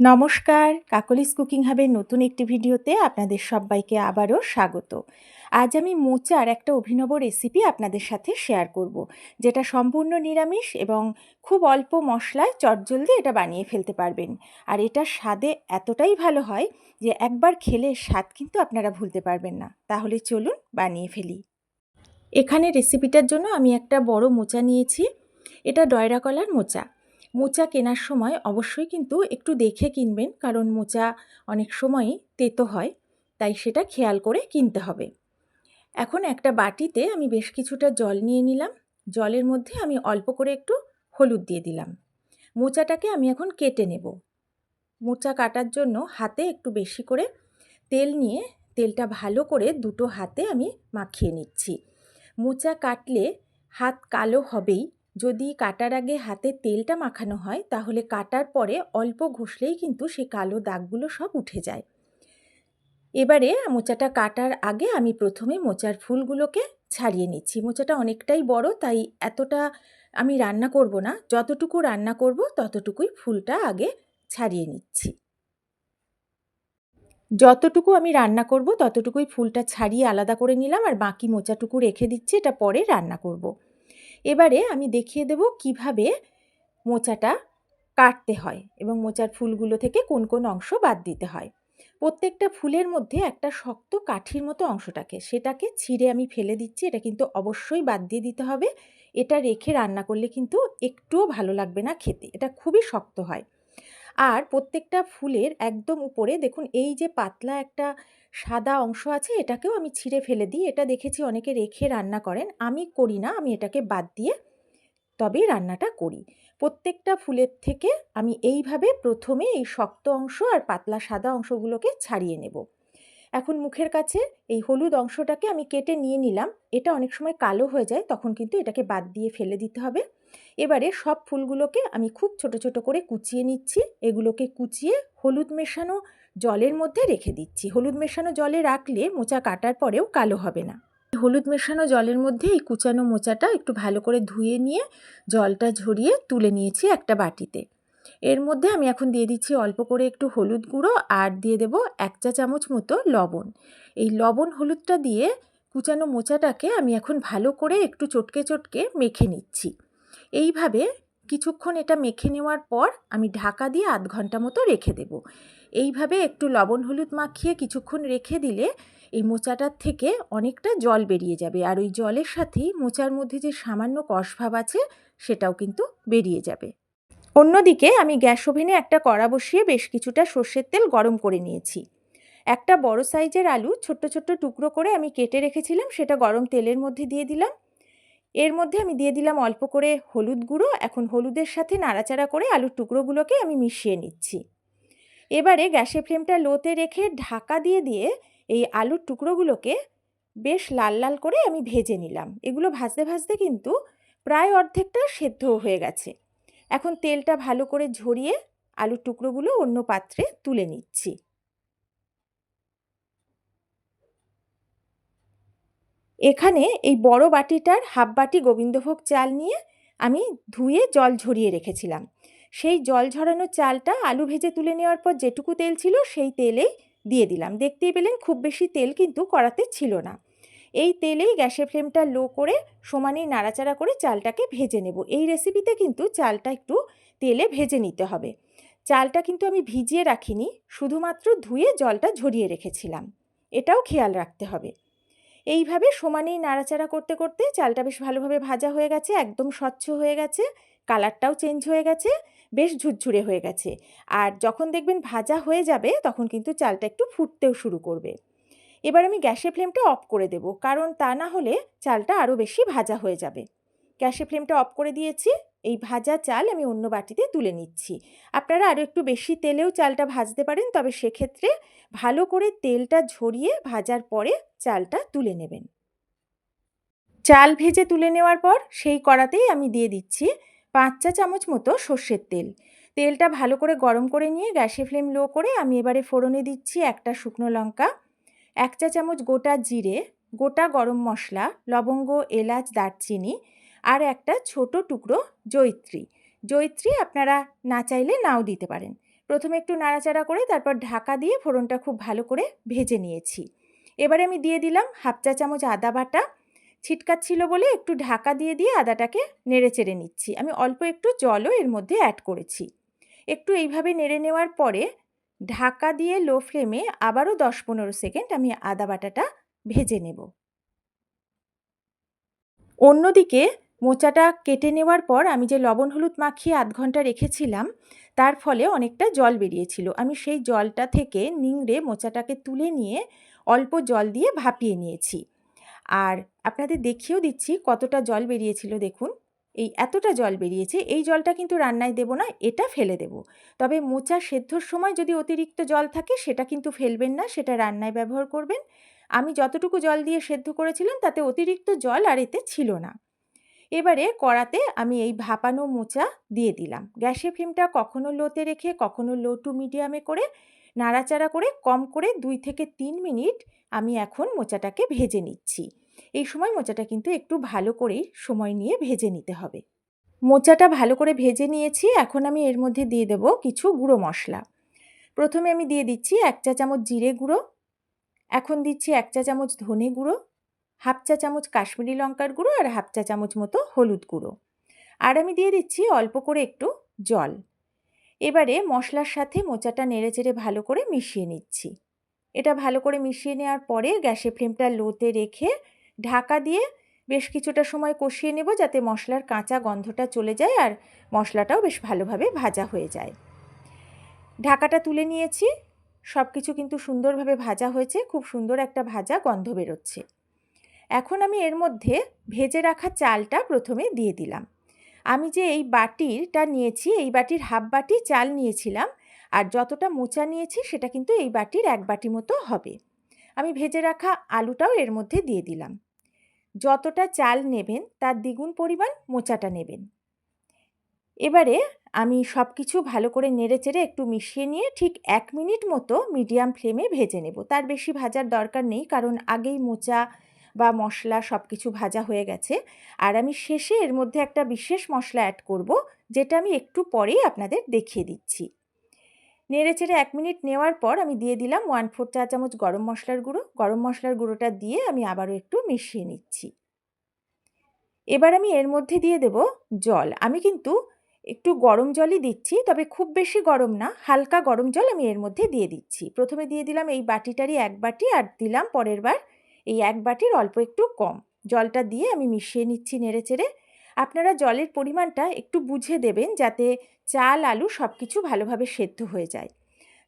নমস্কার, কাকলিস কুকিং হাবের নতুন একটি ভিডিওতে আপনাদের সবাইকে আবারও স্বাগত। আজ আমি মোচার একটা অভিনব রেসিপি আপনাদের সাথে শেয়ার করব, যেটা সম্পূর্ণ নিরামিষ এবং খুব অল্প মশলায় চটজলদি এটা বানিয়ে ফেলতে পারবেন। আর এটা স্বাদে এতটাই ভালো হয় যে একবার খেলে স্বাদ কিন্তু আপনারা ভুলতে পারবেন না। তাহলে চলুন বানিয়ে ফেলি। এখানে রেসিপিটার জন্য আমি একটা বড় মোচা নিয়েছি, এটা ডয়রা কলার মোচা। মোচা কেনার সময় অবশ্যই কিন্তু একটু দেখে কিনবেন, কারণ মোচা অনেক সময়ই তেতো হয়, তাই সেটা খেয়াল করে কিনতে হবে। এখন একটা বাটিতে আমি বেশ কিছুটা জল নিয়ে নিলাম, জলের মধ্যে আমি অল্প করে একটু হলুদ দিয়ে দিলাম। মোচাটাকে আমি এখন কেটে নেব। মোচা কাটার জন্য হাতে একটু বেশি করে তেল নিয়ে তেলটা ভালো করে দুটো হাতে আমি মাখিয়ে নিচ্ছি। মোচা কাটলে হাত কালো হবেই যদি কাটার আগে হাতে তেলটা মাখানো হয়, তাহলে কাটার পরে অল্প ঘষলেই কিন্তু সেই কালো দাগগুলো সব উঠে যায়। এবারে মোচাটা কাটার আগে আমি প্রথমে মোচার ফুলগুলোকে ছাড়িয়ে নিচ্ছি। মোচাটা অনেকটাই বড়, তাই এতটা আমি রান্না করব না। যতটুকু রান্না করব, ততটুকুই ফুলটা আগে ছাড়িয়ে নিচ্ছি। যতটুকু আমি রান্না করব, ততটুকুই ফুলটা ছাড়িয়ে আলাদা করে নিলাম, আর বাকি মোচাটুকু রেখে দিচ্ছি, এটা পরে রান্না করব। এবারে আমি দেখিয়ে দেব কীভাবে মোচাটা কাটতে হয় এবং মোচার ফুলগুলো থেকে কোন কোন অংশ বাদ দিতে হয়। প্রত্যেকটা ফুলের মধ্যে একটা শক্ত কাঠির মতো অংশটাকে, সেটাকে ছিঁড়ে আমি ফেলে দিচ্ছি, এটা কিন্তু অবশ্যই বাদ দিয়ে দিতে হবে। এটা রেখে রান্না করলে কিন্তু একটুও ভালো লাগবে না খেতে, এটা খুবই শক্ত হয়। আর প্রত্যেকটা ফুলের একদম উপরে দেখুন, এই যে পাতলা একটা সাদা অংশ আছে, এটাকেও আমি ছিঁড়ে ফেলে দিই। এটা দেখেছি অনেকে রেখে রান্না করেন। আমি করি না, আমি এটাকে বাদ দিয়ে তবেই রান্নাটা করি। প্রত্যেকটা ফুলের থেকে আমি এইভাবে প্রথমে এই শক্ত অংশ আর পাতলা সাদা অংশগুলোকে ছাড়িয়ে নেব। এখন মুখের কাছে এই হলুদ অংশটাকে আমি কেটে নিয়ে নিলাম। এটা অনেক সময় কালো হয়ে যায়, তখন কিন্তু এটাকে বাদ দিয়ে ফেলে দিতে হবে। এবারে সব ফুলগুলোকে আমি খুব ছোট ছোট করে কুচিয়ে নিচ্ছি। এগুলোকে কুচিয়ে হলুদ মেশানো জলের মধ্যে রেখে দিচ্ছি। হলুদ মেশানো জলে রাখলে মোচা কাটার পরেও কালো হবে না। হলুদ মেশানো জলের মধ্যে এই কুচানো মোচাটা একটু ভালো করে ধুয়ে নিয়ে জলটা ঝরিয়ে তুলে নিয়েছি একটা বাটিতে। এর মধ্যে আমি এখন দিয়ে দিচ্ছি অল্প করে একটু হলুদ গুঁড়ো আর দিয়ে দেব এক চা চামচ মতো লবণ। এই লবণ হলুদটা দিয়ে কুচানো মোচাটাকে আমি এখন ভালো করে একটু চটকে চটকে মেখে নিচ্ছি। এইভাবে কিছুক্ষণ এটা মেখে নেওয়ার পর আমি ঢাকা দিয়ে আধ ঘণ্টা মতো রেখে দেব। এইভাবে একটু লবণ হলুদ মাখিয়ে কিছুক্ষণ রেখে দিলে এই মোচাটার থেকে অনেকটা জল বেরিয়ে যাবে আর ওই জলের সাথেই মোচার মধ্যে যে সামান্য কষভাব আছে সেটাও কিন্তু বেরিয়ে যাবে। অন্যদিকে আমি গ্যাস ওভেনে একটা কড়া বসিয়ে বেশ কিছুটা সর্ষের তেল গরম করে নিয়েছি। একটা বড় সাইজের আলু ছোট্ট ছোট্ট টুকরো করে আমি কেটে রেখেছিলাম, সেটা গরম তেলের মধ্যে দিয়ে দিলাম। এর মধ্যে আমি দিয়ে দিলাম অল্প করে হলুদ গুঁড়ো, এখন হলুদের সাথে নাড়াচাড়া করে আলুর টুকরোগুলোকে আমি মিশিয়ে নিচ্ছি। এবারে গ্যাসের ফ্লেমটা লোতে রেখে ঢাকা দিয়ে দিয়ে এই আলুর টুকরোগুলোকে বেশ লাল লাল করে আমি ভেজে নিলাম। এগুলো ভাজতে ভাজতে কিন্তু প্রায় অর্ধেকটা সেদ্ধ হয়ে গেছে। এখন তেলটা ভালো করে ঝরিয়ে আলুর টুকরোগুলো অন্য পাত্রে তুলে নিচ্ছি। এখানে এই বড় বাটিটার হাফ বাটি গোবিন্দভোগ চাল নিয়ে আমি ধুয়ে জল ঝরিয়ে রেখেছিলাম। সেই জল ঝরানো চালটা আলু ভেজে তুলে নেওয়ার পর যেটুকু তেল ছিল সেই তেলেই দিয়ে দিলাম। দেখতেই পেলেন খুব বেশি তেল কিন্তু করাতে ছিল না। এই তেলেই গ্যাসের ফ্লেমটা লো করে সমানেই নাড়াচাড়া করে চালটাকে ভেজে নেব। এই রেসিপিতে কিন্তু চালটা একটু তেলে ভেজে নিতে হবে। চালটা কিন্তু আমি ভিজিয়ে রাখিনি, শুধুমাত্র ধুয়ে জলটা ঝরিয়ে রেখেছিলাম। এটাও খেয়াল রাখতে হবে। এইভাবে সমানেই নাড়াচাড়া করতে করতে চালটা বেশ ভালোভাবে ভাজা হয়ে গেছে, একদম স্বচ্ছ হয়ে গেছে, কালারটাও চেঞ্জ হয়ে গেছে, বেশ ঝুরঝুরে হয়ে গেছে। আর যখন দেখবেন ভাজা হয়ে যাবে, তখন কিন্তু চালটা একটু ফুটতেও শুরু করবে। এবার আমি গ্যাসের ফ্লেমটা অফ করে দেব, কারণ তা না হলে চালটা আরও বেশি ভাজা হয়ে যাবে। গ্যাসের ফ্লেমটা অফ করে দিয়েছি। এই ভাজা চাল আমি অন্য বাটিতে তুলে নিচ্ছি। আপনারা আরও একটু বেশি তেলেও চালটা ভাজতে পারেন, তবে সেক্ষেত্রে ভালো করে তেলটা ঝরিয়ে ভাজার পরে চালটা তুলে নেবেন। চাল ভেজে তুলে নেওয়ার পর সেই কড়াতেই আমি দিয়ে দিচ্ছি পাঁচ চা চামচ মতো সর্ষের তেল। তেলটা ভালো করে গরম করে নিয়ে গ্যাসে ফ্লেম লো করে আমি এবারে ফোড়নে দিচ্ছি একটা শুকনো লঙ্কা, এক চা চামচ গোটা জিরে, গোটা গরম মশলা, লবঙ্গ, এলাচ, দারচিনি আর একটা ছোট টুকরো জৈত্রী জৈত্রী আপনারা না চাইলে নাও দিতে পারেন। প্রথমে একটু নাড়াচাড়া করে তারপর ঢাকা দিয়ে ফোড়নটা খুব ভালো করে ভেজে নিয়েছি। এবারে আমি দিয়ে দিলাম হাফ চা চামচ আদা বাটা। ছিটকাচ্ছিল বলে একটু ঢাকা দিয়ে দিয়ে আদাটাকে নেড়ে চেড়ে নিচ্ছি। আমি অল্প একটু জলও এর মধ্যে অ্যাড করেছি। একটু এইভাবে নেড়ে নেওয়ার পরে ঢাকা দিয়ে লো ফ্লেমে আবারও দশ পনেরো সেকেন্ড আমি আদা বাটাটা ভেজে নেব। অন্যদিকে মোচাটা কেটে নেওয়ার পর আমি যে লবণ হলুদ মাখিয়ে আধ ঘণ্টা রেখেছিলাম, তার ফলে অনেকটা জল বেরিয়েছিল। আমি সেই জলটা থেকে নিংড়ে মোচাটাকে তুলে নিয়ে অল্প জল দিয়ে ভাপিয়ে নিয়েছি। আর আপনাদের দেখিয়েও দিচ্ছি কতটা জল বেরিয়েছিল, দেখুন। এই এতটা জল বেরিয়েছে, এই জলটা কিন্তু রান্নায় দেব না, এটা ফেলে দেব। তবে মোচা সেদ্ধর সময় যদি অতিরিক্ত জল থাকে, সেটা কিন্তু ফেলবেন না, সেটা রান্নায় ব্যবহার করবেন। আমি যতটুকু জল দিয়ে সেদ্ধ করেছিলাম, তাতে অতিরিক্ত জল আর এতে ছিল না। এবারে কড়াতে আমি এই ভাপানো মোচা দিয়ে দিলাম। গ্যাসের ফ্লেমটা কখনো লোতে রেখে, কখনো লো টু মিডিয়ামে করে নাড়াচাড়া করে কম করে দুই থেকে তিন মিনিট আমি এখন মোচাটাকে ভেজে নিচ্ছি। এই সময় মোচাটা কিন্তু একটু ভালো করেই সময় নিয়ে ভেজে নিতে হবে। মোচাটা ভালো করে ভেজে নিয়েছি, এখন আমি এর মধ্যে দিয়ে দেব কিছু গুঁড়ো মশলা। প্রথমে আমি দিয়ে দিচ্ছি এক চা চামচ জিরে গুঁড়ো, এখন দিচ্ছি এক চা চামচ ধনে গুঁড়ো হাফ চা চামচ কাশ্মীরি লঙ্কার গুঁড়ো আর হাফ চা চামচ মতো হলুদ গুঁড়ো। আর আমি দিয়ে দিচ্ছি অল্প করে একটু জল। এবারে মশলার সাথে মোচাটা নেড়ে চেড়ে ভালো করে মিশিয়ে নিচ্ছি। এটা ভালো করে মিশিয়ে নেওয়ার পরে গ্যাসের ফ্লেমটা লোতে রেখে ঢাকা দিয়ে বেশ কিছুটা সময় কষিয়ে নেব যাতে মশলার কাঁচা গন্ধটা চলে যায় আর মশলাটাও বেশ ভালোভাবে ভাজা হয়ে যায়। ঢাকাটা তুলে নিয়েছি। সব কিছু কিন্তু সুন্দরভাবে ভাজা হয়েছে। খুব সুন্দর একটা ভাজা গন্ধ বেরোচ্ছে। এখন আমি এর মধ্যে ভেজে রাখা চালটা প্রথমে দিয়ে দিলাম। আমি যে এই বাটিরটা নিয়েছি, এই বাটির হাফ বাটি চাল নিয়েছিলাম, আর যতটা মোচা নিয়েছি সেটা কিন্তু এই বাটির এক বাটি মতো হবে। আমি ভেজে রাখা আলুটাও এর মধ্যে দিয়ে দিলাম। যতটা চাল নেবেন, তার দ্বিগুণ পরিমাণ মোচাটা নেবেন। এবারে আমি সব কিছু ভালো করে নেড়ে চেড়ে একটু মিশিয়ে নিয়ে ঠিক এক মিনিট মতো মিডিয়াম ফ্লেমে ভেজে নেব। তার বেশি ভাজার দরকার নেই, কারণ আগেই মোচা বা মশলা সব কিছু ভাজা হয়ে গেছে। আর আমি শেষে এর মধ্যে একটা বিশেষ মশলা অ্যাড করব, যেটা আমি একটু পরেই আপনাদের দেখিয়ে দিচ্ছি। নেড়ে চেড়ে এক মিনিট নেওয়ার পর আমি দিয়ে দিলাম ওয়ান ফোর চা চামচ গরম মশলার গুঁড়ো। গরম মশলার গুঁড়োটা দিয়ে আমি আবারও একটু মিশিয়ে নিচ্ছি। এবার আমি এর মধ্যে দিয়ে দেব জল। আমি কিন্তু একটু গরম জলই দিচ্ছি, তবে খুব বেশি গরম না, হালকা গরম জল আমি এর মধ্যে দিয়ে দিচ্ছি। প্রথমে দিয়ে দিলাম এই বাটিটারই এক বাটি আর দিলাম পরের বার এই এক বাটির অল্প একটু কম। জলটা দিয়ে আমি মিশিয়ে নিচ্ছি নেড়ে চেড়ে আপনারা জলের পরিমাণটা একটু বুঝে দেবেন যাতে চাল, আলু সব কিছু ভালোভাবে সেদ্ধ হয়ে যায়।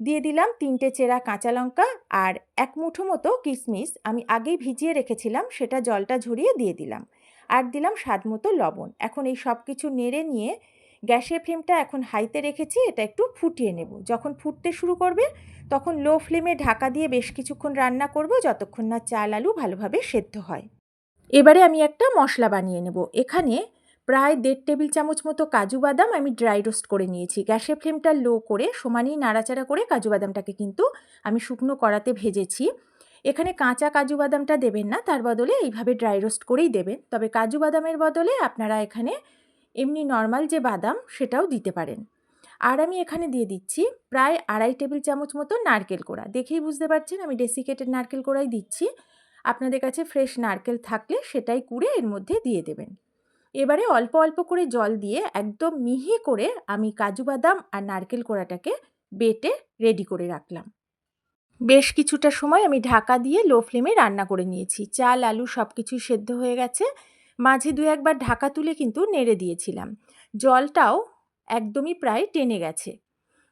দিয়ে দিলাম তিনটে চেরা কাঁচা লঙ্কা আর এক মুঠো মতো কিশমিশ আমি আগেই ভিজিয়ে রেখেছিলাম, সেটা জলটা ঝরিয়ে দিয়ে দিলাম। আর দিলাম স্বাদ মতো লবণ। এখন এই সব কিছু নেড়ে নিয়ে গ্যাসের ফ্লেমটা এখন হাইতে রেখেছি, এটা একটু ফুটিয়ে নেব। যখন ফুটতে শুরু করবে তখন লো ফ্লেমে ঢাকা দিয়ে বেশ কিছুক্ষণ রান্না করব যতক্ষণ না চাল আলু ভালোভাবে সেদ্ধ হয়। এবারে আমি একটা মশলা বানিয়ে নেব। এখানে প্রায় দেড় টেবিল চামচ মতো কাজু বাদাম আমি ড্রাই রোস্ট করে নিয়েছি। গ্যাসের ফ্লেমটা লো করে সমানই নাড়াচাড়া করে কাজু বাদামটাকে কিন্তু আমি শুকনো করাতে ভেজেছি। এখানে কাঁচা কাজু বাদামটা দেবেন না, তার বদলে এইভাবে ড্রাই রোস্ট করেই দেবেন। তবে কাজু বাদামের বদলে আপনারা এখানে এমনি নর্মাল যে বাদাম, সেটাও দিতে পারেন। আর আমি এখানে দিয়ে দিচ্ছি প্রায় আড়াই টেবিল চামচ মতো নারকেল কোড়া। দেখেই বুঝতে পারছেন আমি ডেসিকেটেড নারকেল কোড়াই দিচ্ছি। আপনাদের কাছে ফ্রেশ নারকেল থাকলে সেটাই কুড়ে এর মধ্যে দিয়ে দেবেন। এবারে অল্প অল্প করে জল দিয়ে একদম মিহি করে আমি কাজু বাদাম আর নারকেল কোড়াটাকে বেটে রেডি করে রাখলাম। বেশ কিছুটা সময় আমি ঢাকা দিয়ে লো ফ্লেমে রান্না করে নিয়েছি। চাল, আলু সব কিছুই সেদ্ধ হয়ে গেছে। মাঝে দু একবার ঢাকা তুলে কিন্তু নেড়ে দিয়েছিলাম। জলটাও একদমই প্রায় টেনে গেছে।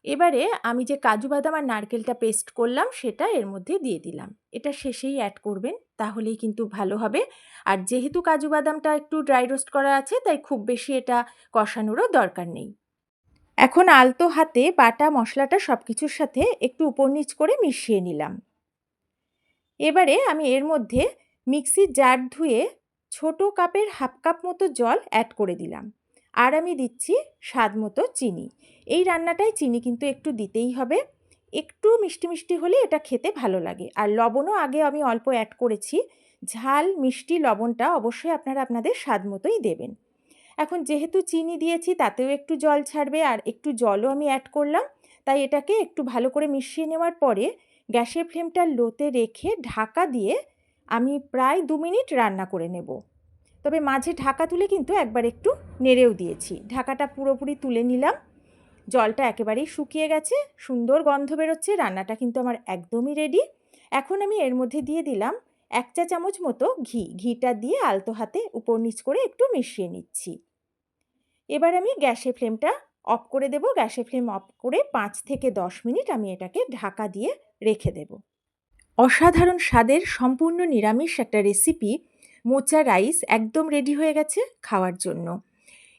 এবারে আমি যে কাজু বাদাম আর নারকেলটা পেস্ট করলাম, সেটা এর মধ্যে দিয়ে দিলাম। এটা শেষেই অ্যাড করবেন, তাহলেই কিন্তু ভালো হবে। আর যেহেতু কাজু বাদামটা একটু ড্রাই রোস্ট করা আছে, তাই খুব বেশি এটা কষানোরও দরকার নেই। এখন আলতো হাতে বাটা মশলাটা সব কিছুর সাথে একটু উপর নিচ করে মিশিয়ে নিলাম। এবারে আমি এর মধ্যে মিক্সির জার ধুয়ে ছোট কাপের হাফ কাপ মতো জল অ্যাড করে দিলাম। আর আমি দিচ্ছি স্বাদ মতো চিনি। এই রান্নাটায় চিনি কিন্তু একটু দিতেই হবে। একটু মিষ্টি মিষ্টি হলে এটা খেতে ভালো লাগে। আর লবণও আগে আমি অল্প অ্যাড করেছি। ঝাল, মিষ্টি, লবণটা অবশ্যই আপনারা আপনাদের স্বাদ মতোই দেবেন। এখন যেহেতু চিনি দিয়েছি, তাতেও একটু জল ছাড়বে আর একটু জলও আমি অ্যাড করলাম। তাই এটাকে একটু ভালো করে মিশিয়ে নেওয়ার পরে গ্যাসের ফ্লেমটা লোতে রেখে ঢাকা দিয়ে আমি প্রায় দু মিনিট রান্না করে নেব। তবে মাঝে ঢাকা তুলে কিন্তু একবার একটু নেড়েও দিয়েছি। ঢাকাটা পুরোপুরি তুলে নিলাম। জলটা একেবারেই শুকিয়ে গেছে, সুন্দর গন্ধ বেরোচ্ছে, রান্নাটা কিন্তু আমার একদমই রেডি এখন আমি এর মধ্যে দিয়ে দিলাম এক চা চামচ মতো ঘি। ঘিটা দিয়ে আলতো হাতে উপর নিচ করে একটু মিশিয়ে নিচ্ছি। এবার আমি গ্যাসে ফ্লেমটা অফ করে দেব। গ্যাসে ফ্লেম অফ করে পাঁচ থেকে দশ মিনিট আমি এটাকে ঢাকা দিয়ে রেখে দেব। অসাধারণ স্বাদের সম্পূর্ণ নিরামিষ একটা রেসিপি মোচা রাইস একদম রেডি হয়ে গেছে খাওয়ার জন্য।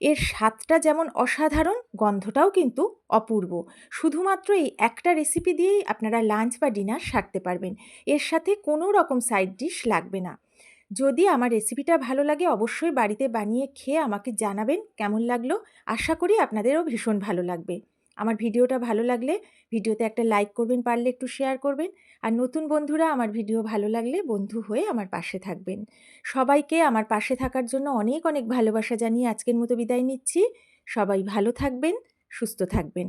এর স্বাদটা যেমন অসাধারণ, গন্ধটাও কিন্তু অপূর্ব। শুধুমাত্র এই একটা রেসিপি দিয়েই আপনারা লাঞ্চ বা ডিনার সারতে পারবেন। এর সাথে কোনো রকম সাইড ডিশ লাগবে না। যদি আমার রেসিপিটা ভালো লাগে অবশ্যই বাড়িতে বানিয়ে খেয়ে আমাকে জানাবেন কেমন লাগল। আশা করি আপনাদেরও ভীষণ ভালো লাগবে। আমার ভিডিওটা ভালো লাগলে ভিডিওতে একটা লাইক করবেন, পারলে একটু শেয়ার করবেন। আর নতুন বন্ধুরা আমার ভিডিও ভালো লাগলে বন্ধু হয়ে আমার পাশে থাকবেন। সবাইকে আমার পাশে থাকার জন্য অনেক অনেক ভালোবাসা জানিয়ে আজকের মতো বিদায় নিচ্ছি। সবাই ভালো থাকবেন, সুস্থ থাকবেন।